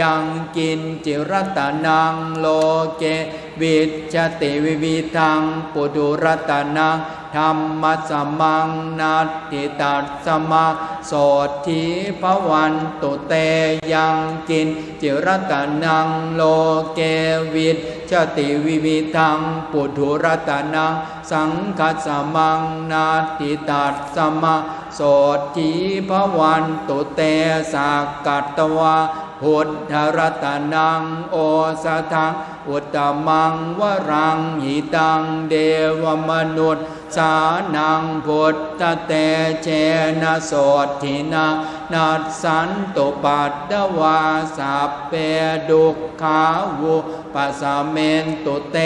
ยังกินจิรัตนังโลเก วิชติวิวิทังปุถุรัตนังธรรมสมังนัตติตัสสมาโสทีภวันตุเตยังกิน จิรัตนังโลเกวิชติวิวิทังปุถุรัตนังสังคัสมังนาติตัสสมาโสทีภวันตุเตสากัตตวา พุทธรัตนังโอสถังอุตตมังวรังหิตังเดวมนุษย์สานังพุทธเตเจนะโสทินานัสสันตุปัตตวาสัพเปดุขาวุปัสเมนตุเต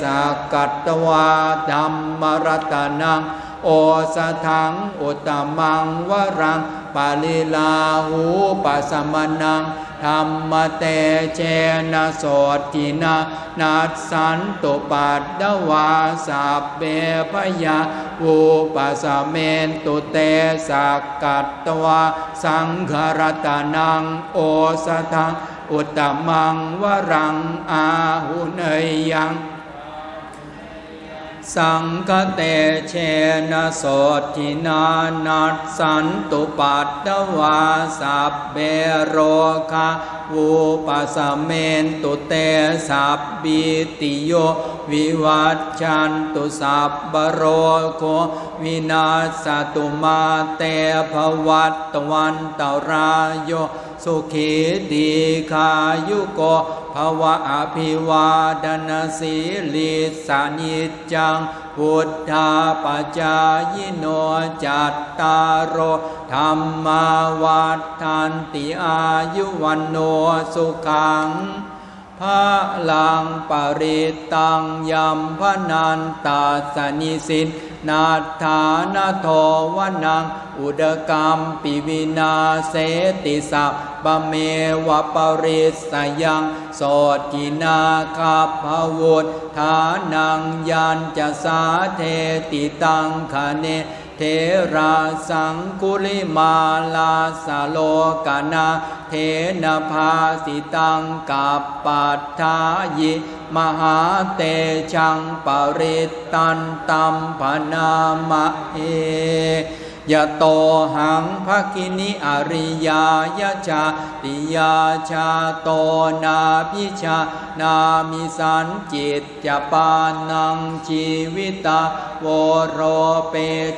สากัตตวาธรรมรัตนังโอสถังอุตตมังวรังปาลิลาหูปัสสมนัง ธรรมเตเชนะโสตินานัสสันตุปัตตวาสัพเปพยาวุปสสะเมนตุเตสักกัตตวาสังฆรัตนังโอสถังอุตตมังวรังอาหุเนยยัง สังคเตเชนะโสทินานัสสันตุปัตตวาสัพเบโรคาวูปัสเมนตุเตสัพบิติโยวิวัชชันตุสัพบโรโควินาสตุมาเตภวัตตวันตรายโยสุขีดีคายุโก ภวะอภิวาดนาสีลิสานิจจัง พุทธาปจายโนจัตตารโอธรรมาวัฏทันติอายุวันโนสุขัง พระลังปริตังยัมพนันตาสนิสินนาธานาโทวนังอุดกรรมปิวินาเสติสัพปเมวะปริสยังโสตินาคาภวุธฐานังยันจะสาเทติตังคเน เทราสังกุลิมาลาสโลกานาเทนภาสิตังกับปัฏฐายิมหาเตชังปริตตันตัมพนามะเอ ยะโตหังภกินิอริยายะชาติยาชาโตนาพิชานามิสันจิตจะปานังชีวิตาวโรเป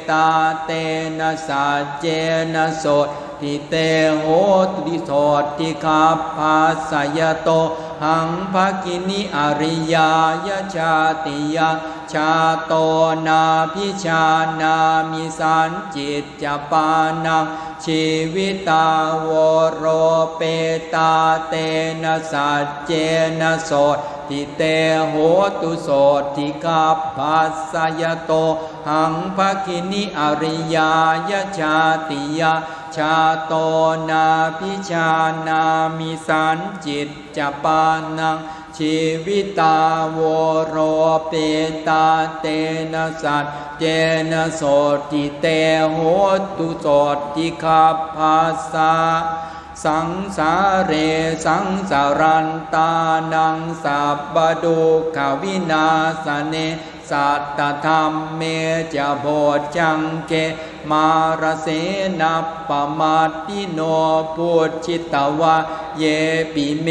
ตาเตนะสัจเจนะโสทิเตโหติโสติคาภาสยโต หังภกินิอริยายชาติยาชาโตนาพิชานามิสันจิตจะปานังชีวิตาวโรเปตาเตนะสัจเจนะโสทิเตโหตุโสทิกาภัสสยโตหังภกินิอริยายชาติยา ชาโตนาพิชานามิสันจิตจะปานังชีวิตาวโรเปตาเตนะสัจเจนะโสติเตโหตุโสติคาภัสสะสังสาเรสังสารันตานังสัพปะดุขวินาสเนสัตตธรรมเมจะโพจังเก มารเสนัปปมาติโนพุทชิตวะ เยปิเม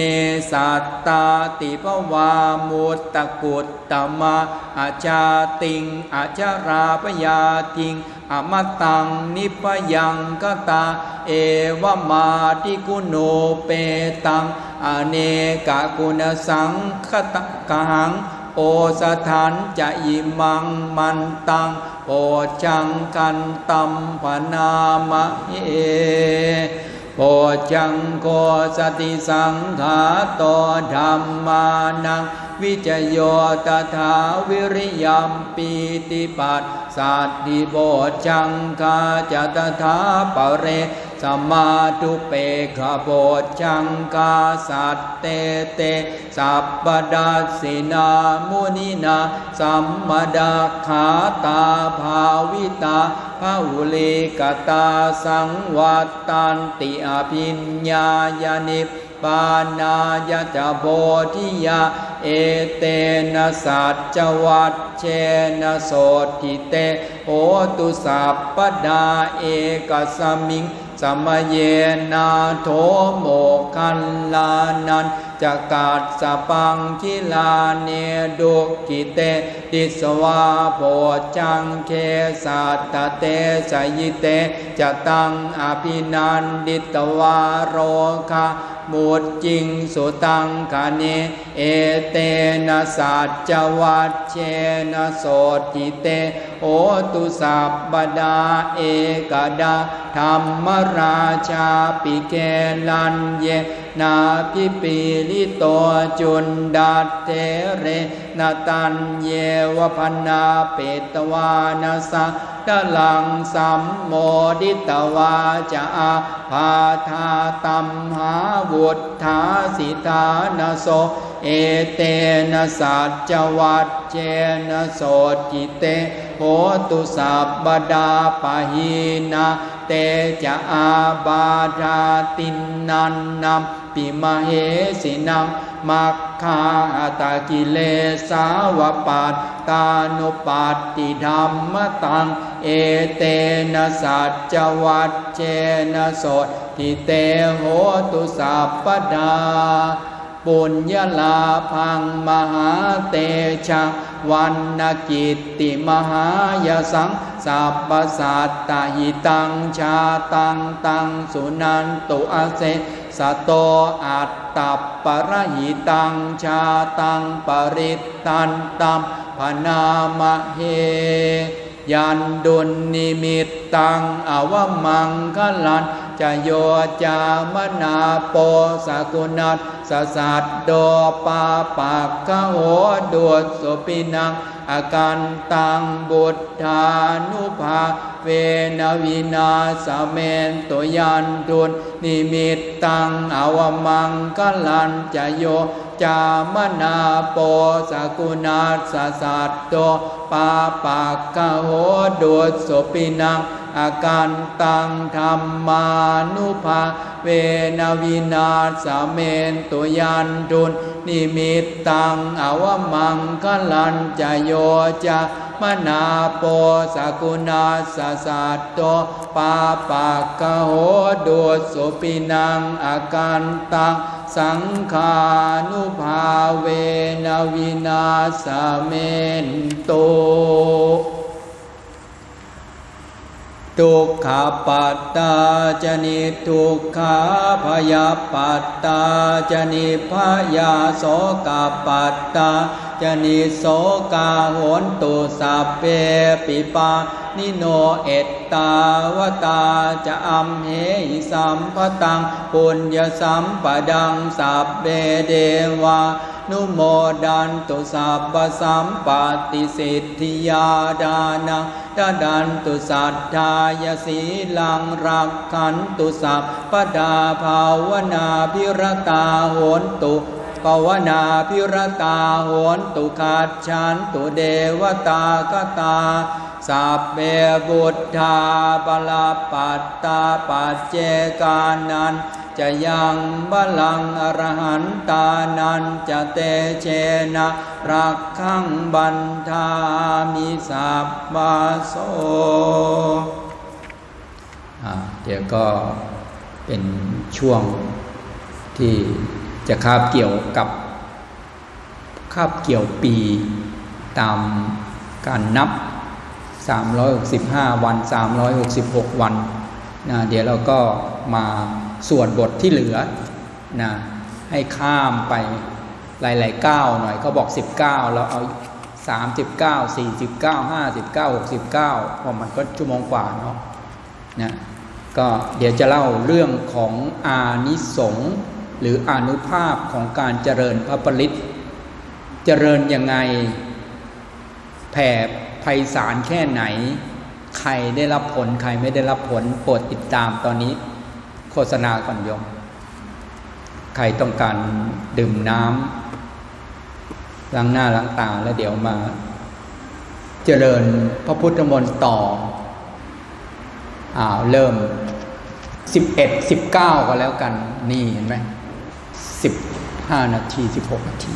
สัตตาติภวามุตตะกุตตมะอาชาติงอาชาราปยาติงอมตังนิพยังกตา เอวมาติกุโนเปตัง อเนกะกุณสังคตะกังโอสถานจะยิมังมันตัง โอจังกันตัมปนามะเอโอจังโกสติสังขาโตธรรมานัง วิจโยตถาวิริยมปีติปัสสัตติโบจังคาจตถาปเรสัมมาทุเปขโพจังกาสัตเตเต สัพปดัสสินามุนินาสัมมดาขาตาภาวิตาภาอุเลกตาสังวัตตันติอภิญญายานิป ปานายจะโบธิยาเอเตนะสัจจวัตเชนะโสติเตโหตุสัพปดาเอกสมิงสมเยนาโทโมคันลานันจะกาดสปังคิลาเนดุกิเตติสวาโพจังเคสัตตเตสยิเตจะตังอภินันดิตวาโรคา มุดจริงสุตังคาเนเอเตนะสัจจวัตเชนะโสติเต โอตุสัพบดาเอกดาธรรมราชาปิเกลันเยนาพิปีลิโตจุนดาเทเรนาตันเยวพนาเปตวานาสะตะลังสัมโมดิตวาจะอาพาธาตัมหาวุฒาสิทานาโส เอเตนะสัจจวัตเจนะโสจิเตโหตุสัพบดาปะหีนาเตจะอาบาธาตินนันนัมปิมาเหสินังมัคคาตากิเลสาวปัตตานุปัตติธรรมตัง เอเตนะสัจจวัตเจนะโสทิเตโหตุสัพปดา ปุญญาลาพังมหาเตชะวันนกิตติมหายสังสัพพสัตตหิตังชาตังตังสุนันตุอาเสสตโตอัตตปปรหิตังชาตังปริตตันตัมพนามเหยันดุลนิมิตตังอวมังคลันจะโยจามนาโปสกุณัส สสัตโดปาปากขโหดวดสุปินังอาการตังบุตธานุภาเวนวินาสเมนตุยันดุลนิมิตตังอวมังคลันจะโยจามนาโปสกุณาสสัตโตปาปากกะโหดวดสุปินัง อาการตังธรรมานุภาเวนวินาสเมนตุยันตุนนิมิตตังอวมังคลันจโยจะมนาโปสกุณาสสัตโตปาปากกะโหดวดสุปินังอาการตังสังขานุภาเวนวินาสเมนโต ทุกขปัตตาจนิทุกขาพยาปัตตาจนิพยาโสกปัตตา จนิโสกาโหนตุสัพเพปิปานิโนเอตตาวตาจะอัมเหิสัมปตังปุญญสัมปดังสัพเบเดวานุโมดันตุสัพพสัมปติสิทธิยาดานังดาดันตุสัทธายสีลังรักขันตุสัพปดาภาวนาพิรตาโหนตุ ภาวนาพิรตาโหนตุขาดฉันตุเดวตากตาสัพเพบุตธาปลาปัตตาปัจเจกานันจะยังบาลังอรหันตานันจะเตเชนะรักขังบันทามิสัพบาโสอ่เดี๋ยวก็เป็นช่วงที่ จะคาบเกี่ยวกับคาบเกี่ยวปีตามการนับ 365 วัน 366 วันนะเดี๋ยวเราก็มาส่วนบทที่เหลือนะให้ข้ามไปหลายๆก้าวหน่อยเขาบอก 19 เราเอา 39 49 59 69เพราะมันก็ชั่วโมงกว่าเนาะนะก็เดี๋ยวจะเล่าเรื่องของอานิสงส์ หรืออนุภาพของการเจริญพระปริตเจริญยังไงแผ่ไพศาลแค่ไหน ใครได้รับผล ใครไม่ได้รับผลโปรดติดตามตอนนี้ โฆษณาก่อนยม ใครต้องการดื่มน้ำล้างหน้าล้างตาแล้วเดี๋ยวมา เจริญพระพุทธมนต์ต่ออ้าวเริ่ม 11 19ก็แล้วกัน นี่เห็นไหม 15 นาที 16 นาที